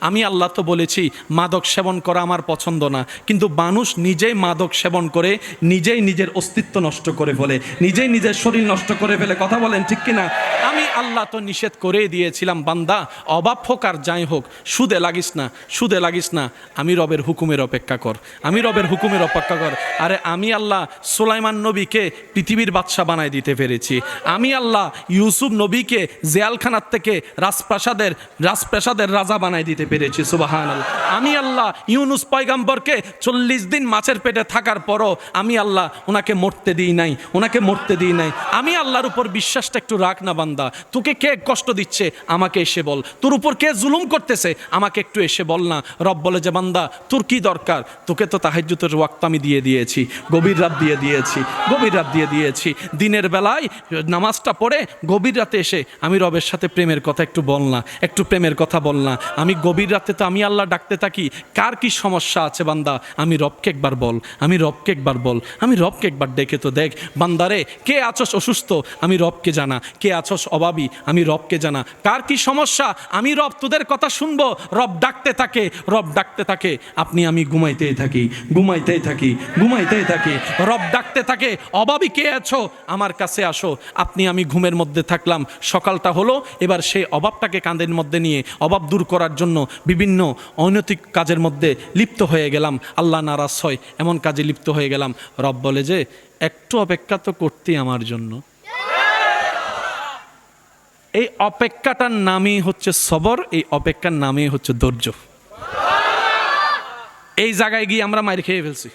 আমি আল্লাহ তো বলেছি, মাদক সেবন করা আমার পছন্দ না। কিন্তু মানুষ নিজেই মাদক সেবন করে, নিজেই নিজের অস্তিত্ব নষ্ট করে ফেলে, নিজেই নিজের শরীর নষ্ট করে ফেলে। কথা বলেন ঠিক কিনা? আমি আল্লাহ তো নিষেধ করে দিয়েছিলাম, বান্দা অভাব হোক আর যাই হোক, সুদে লাগিস না, সুদে লাগিস না। আমি রবের হুকুমের অপেক্ষা কর, আমি রবের হুকুমের অপেক্ষা কর। আরে আমি আল্লাহ সুলাইমান নবীকে পৃথিবীর বাদশা বানায় দিতে পেরেছি। আমি আল্লাহ ইউসুফ নবীকে জেয়ালখানার থেকে রাজপ্রাসাদের রাজপ্রাসাদের রাজা বানায় দিতে পেরেছি সুবাহান আমি আল্লাহ ইউনুস পয়গাম্বরকে চল্লিশ দিন মাছের পেটে থাকার পরও আমি আল্লাহ ওনাকে মরতে দিই নাই, ওনাকে মরতে দিই নাই। আমি আল্লাহর উপর বিশ্বাসটা একটু রাখ না বান্দা। তোকে কে কষ্ট দিচ্ছে? আমাকে এসে বল। তোর উপর কে জুলুম করতেছে? আমাকে একটু এসে বল না। রব বলে যে, বান্দা, তোর কি দরকার? তোকে তো তাহাজ্জুতের ওয়াক্ত আমি দিয়ে দিয়েছি, গভীর রাত দিয়ে দিয়েছি, গভীর রাত দিয়ে দিয়েছি। দিনের বেলায় নামাজটা পড়ে গভীর রাতে এসে আমি রবের সাথে প্রেমের কথা একটু বল না, একটু প্রেমের কথা বল না। আমি গভীর রাতে তো আমি আল্লাহ ডাকতে থাকি। কার কি সমস্যা আছে বান্দা? আমি রবকে একবার বল, আমি রবকে একবার বল, আমি রবকে একবার ডেকে তো দেখ। বান্দারে কে আছস অসুস্থ? আমি রবকে জানা। কে আছস অভাবী? আমি রবকে জানা। কার কি সমস্যা? আমি রব, তোদের কথা শুনব। রব ডাকতে থাকে, রব ডাকতে থাকে। আপনি, আমি ঘুমাইতেই থাকি ঘুমাইতেই থাকি ঘুমাইতেই থাকি। রব ডাকতে থাকে, অভাবী কে আছো? আমার কাছে আসো। আপনি, আমি ঘুমের মধ্যে থাকলাম। সকালটা হলো, এবার সেই অভাবটাকে কাঁধের মধ্যে নিয়ে অভাব দূর করার জন্য বিভিন্ন অনৈতিক কাজের মধ্যে লিপ্ত হয়ে গেলাম। আল্লাহ নারাজ হয়, এমন কাজে লিপ্ত হয়ে গেলাম। রব বলে যে, একটু অপেক্ষা তো করতেই আমার জন্য। এই অপেক্ষাটার নামই হচ্ছে সবর, এই অপেক্ষার নামই হচ্ছে ধৈর্য। এই জায়গায় গিয়ে আমরা মার খেয়ে ফেলছি।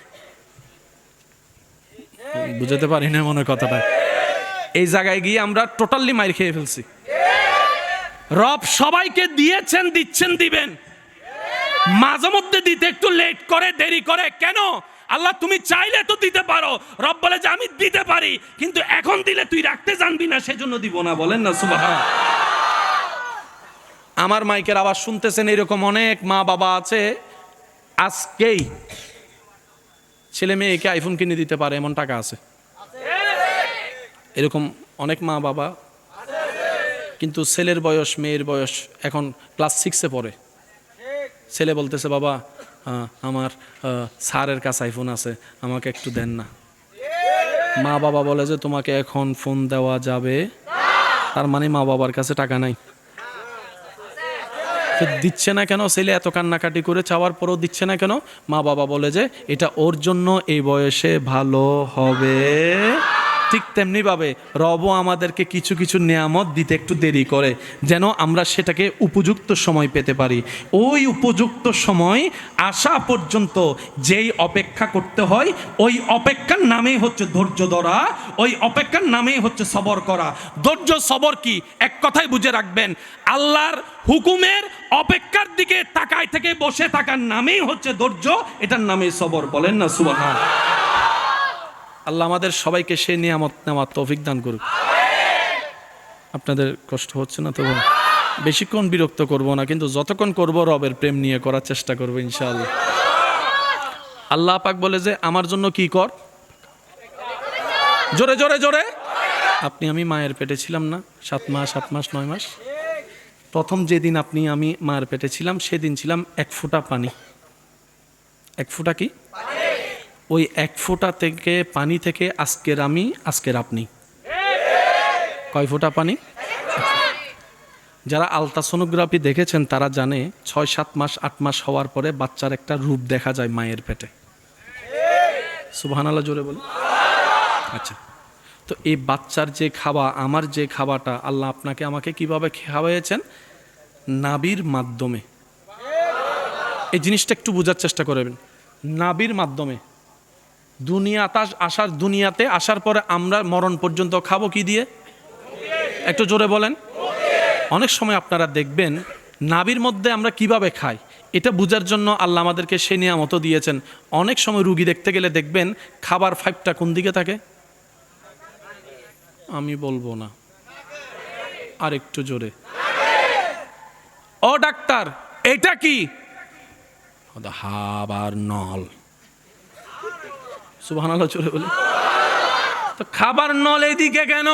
বুঝাতে পারি না মনে কথাটা। এই জায়গায় গিয়ে আমরা টোটালি মার খেয়ে ফেলছি। রব সবাইকে দিয়েছেন, দিচ্ছেন, দিবেন। মাঝে মধ্যে দিতে একটু লেট করে, দেরি করে। কেন? আল্লাহ, তুমি চাইলে তো দিতে পারো। রব বলে যে, আমি দিতে পারি, কিন্তু এখন দিলে তুই রাখতে জানবি না, সেজন্য দিব না। বলেন না সুবাহ আমার মাইকের আবার শুনতেছেন এরকম অনেক মা বাবা আছে। আজকেই ছেলে মেয়েকে আইফোন কিনে দিতে পারে, এমন টাকা আছে। এরকম অনেক মা বাবা কিন্তু ছেলের বয়স, মেয়ের বয়স এখন ক্লাস সিক্সে পড়ে। ছেলে বলতেছে, বাবা আমার স্যারের কাছে আইফোন আছে, আমাকে একটু দেন না। মা বাবা বলে যে, তোমাকে এখন ফোন দেওয়া যাবে। তার মানে মা বাবার কাছে টাকা নাই। দিচ্ছে না কেন? ছেলে এত কান্নাকাটি করে চাওয়ার পরেও দিচ্ছে না কেন? মা বাবা বলে যে, এটা ওর জন্য এই বয়সে ভালো হবে। ঠিক তেমনিভাবে রবও আমাদেরকে কিছু কিছু নিয়ামত দিতে একটু দেরি করে, যেন আমরা সেটাকে উপযুক্ত সময় পেতে পারি। ওই উপযুক্ত সময় আসা পর্যন্ত যেই অপেক্ষা করতে হয়, ওই অপেক্ষার নামেই হচ্ছে ধৈর্য ধরা, ওই অপেক্ষার নামেই হচ্ছে সবর করা। ধৈর্য, সবর কি? এক কথাই বুঝে রাখবেন, আল্লাহর হুকুমের অপেক্ষার দিকে তাকায় থেকে বসে থাকার নামেই হচ্ছে ধৈর্য, এটার নামেই সবর। বলেন না সুবহান আল্লাহ আমাদের সবাইকে সে নিয়ামত নেওয়ার তৌফিক দান করুক। আপনাদের কষ্ট হচ্ছে না তো বেশিক্ষণ বিরক্ত করব না, কিন্তু যতক্ষণ করব রবের প্রেম নিয়ে করার চেষ্টা করব ইনশাআল্লাহ। আল্লাহ পাক বলে যে, আমার জন্য কি কর? জোরে জোরে জোরে। আপনি, আমি মায়ের পেটে ছিলাম না, সাত মাস, আট মাস, নয় মাস। প্রথম যেদিন আপনি, আমি মায়ের পেটে ছিলাম, সেদিন ছিলাম এক ফুটা পানি। এক ফুটা কি? ওই এক ফোঁটা থেকে পানি থেকে আজকের আমি, আজকের আপনি। কয় ফোঁটা পানি? যারা আলট্রাসোনোগ্রাফি দেখেছেন, তারা জানে ছয়, সাত মাস, আট মাস হওয়ার পরে বাচ্চার একটা রূপ দেখা যায় মায়ের পেটে। সুবহান আল্লাহ জোরে বলি আচ্ছা। তো এই বাচ্চার যে খাওয়া, আমার যে খাওয়াটা, আল্লাহ আপনাকে আমাকে কীভাবে খাওয়াইয়েছেন? নাবির মাধ্যমে। এই জিনিসটা একটু বোঝার চেষ্টা করবেন নাবির মাধ্যমে। দুনিয়াতে আসার দুনিয়াতে আসার পরে আমরা মরণ পর্যন্ত খাব কি দিয়ে? একটু জোরে বলেন। অনেক সময় আপনারা দেখবেন নাবির মধ্যে আমরা কীভাবে খাই, এটা বোঝার জন্য আল্লাহ আমাদেরকে সে নিয়ামত দিয়েছেন। অনেক সময় রুগী দেখতে গেলে দেখবেন, খাবার ফাইভটা কোন দিকে থাকে? আমি বলব না। আর একটু জোরে। ও ডাক্তার, এটা কি? হাবার নল। সুবাহ চলে বলে। তো খাবার নল এইদিকে কেন?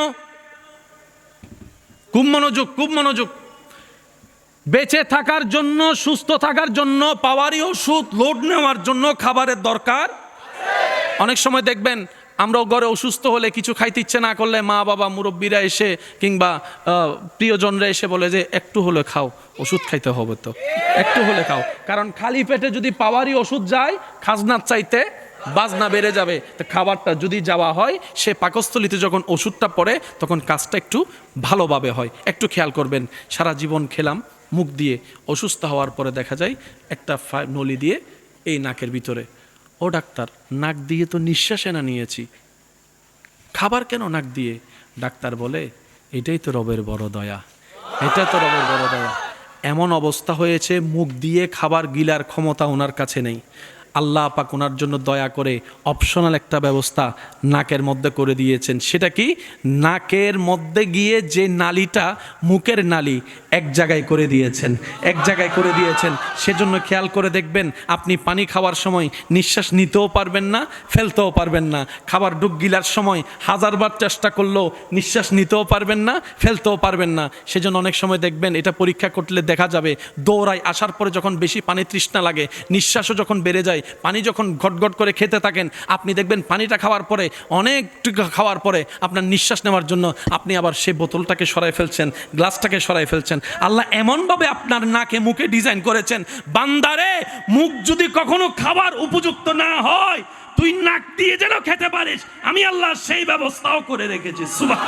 খুব মনোযোগ খুব মনোযোগ। বেঁচে থাকার জন্য, সুস্থ থাকার জন্য পাওয়ারই ওষুধ লোড নেওয়ার জন্য খাবারের দরকার। অনেক সময় দেখবেন, আমরাও ঘরে অসুস্থ হলে কিছু খাইতে ইচ্ছে না করলে মা, বাবা, মুরব্বীরা এসে কিংবা প্রিয়জনরা এসে বলে যে, একটু হলে খাও, ওষুধ খাইতে হবে তো। একটু হলে খাও। কারণ খালি পেটে যদি পাওয়ারই ওষুধ যায়, খাজনার চাইতে বাজনা বেড়ে যাবে। তো খাবারটা যদি যাওয়া হয়, সে পাকস্থলিতে যখন ওষুধটা পড়ে, তখন কাজটা একটু ভালোভাবে হয়। একটু খেয়াল করবেন, সারা জীবন খেলাম, মুখ দিয়ে অসুস্থ হওয়ার পরে দেখা যায়, একটা নলি দিয়ে এই নাকের ভিতরে। ও ডাক্তার, নাক দিয়ে তো নিঃশ্বাস এনা নিয়েছি। খাবার কেন নাক দিয়ে? ডাক্তার বলে, এটাই তো রবের বড় দয়া। এটা তো রবের বড় দয়া। এমন অবস্থা হয়েছে, মুখ দিয়ে খাবার গিলার ক্ষমতা ওনার কাছে নেই। আল্লাহ পাক ওনার জন্য দয়া করে অপশনাল একটা ব্যবস্থা নাকের মধ্যে করে দিয়েছেন। সেটা কি? নাকের মধ্যে গিয়ে যে নালিটা মুখের নালি এক জায়গায় করে দিয়েছেন। এক জায়গায় করে দিয়েছেন। সেজন্য খেয়াল করে দেখবেন আপনি পানি খাওয়ার সময় নিঃশ্বাস নিতেও পারবেন না, ফেলতেও পারবেন না। খাবার ডুব গিলার সময় হাজারবার চেষ্টা করলেও নিঃশ্বাস নিতেও পারবেন না, ফেলতেও পারবেন না। সেজন্য অনেক সময় দেখবেন এটা পরীক্ষা করলে দেখা যাবে দৌড়ায় আসার পরে যখন বেশি পানি তৃষ্ণা লাগে, নিঃশ্বাসও যখন বেড়ে যায় পানি যখন ঘটঘট করে খেতে থাকেন, আপনি দেখবেন পানিটা খাওয়ার পরে, অনেক খাওয়ার পরে আপনার নিঃশ্বাস নেওয়ার জন্য আপনি আবার সেই বোতলটাকে সরাই ফেলছেন, গ্লাসটাকে সরাই ফেলছেন। আল্লাহ এমনভাবে আপনার নাকে মুখে ডিজাইন করেছেন, বান্দারে, মুখ যদি কখনো খাবার উপযুক্ত না হয়, তুই নাক দিয়ে যেন খেতে পারিস, আমি আল্লাহ সেই ব্যবস্থাও করে রেখেছি সুবাহ